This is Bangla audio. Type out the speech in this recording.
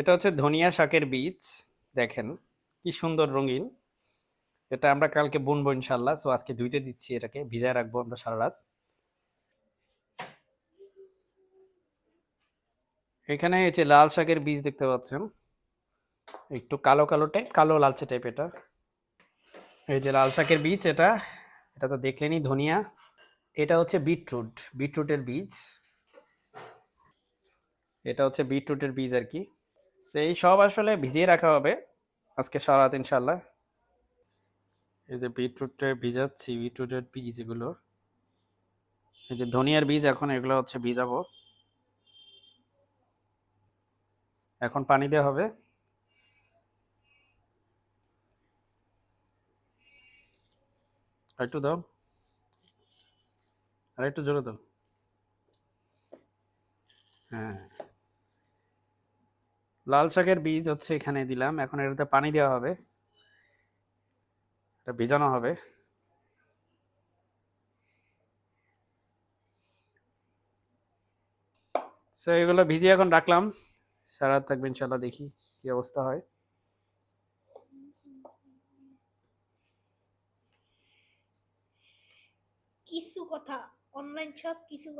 এটা হচ্ছে ধনিয়া শাকের বীজ, দেখেন কি সুন্দর রঙিন। এটা আমরা কালকে বুনবো ইনশাল্লাহ সো আজকে ধুইতে দিচ্ছি এটাকে, ভিজায় রাখব আমরা সারা রাত। এখানে যে লাল শাকের বীজ দেখতে পাচ্ছেন, একটু কালো কালো টাইপ কালো লালচে টাইপ এটা। এই যে লাল শাকের বীজ এটা এটা তো দেখলেনই ধনিয়া। এটা হচ্ছে বিটরুট, বিটরুটের বীজ। এটা হচ্ছে বিটরুটের বীজ আর কি। তো এই সব আসলে ভিজিয়ে রাখা হবে আজকে সারা রাত ইনশাল্লাহ এই যে বিটরুটে ভিজাচ্ছি, বিটরুটের বীজ এগুলো। এই যে ধনিয়ার বীজ এখন এগুলো হচ্ছে ভিজাবো। এখন পানি দেওয়া হবে। একটু দাও। আর একটু জোরে দাও। হ্যাঁ। লাল শাকের বীজ হচ্ছে এখানে দিলাম। এখন এটাতে পানি দেওয়া হবে। এটা ভিজানো হবে। এগুলো ভিজিয়ে এখন রাখলাম। সারা থাকবে ইনশাল্লাহ দেখি কি অবস্থা হয়। কিছু কথা অনলাইন সব কিছু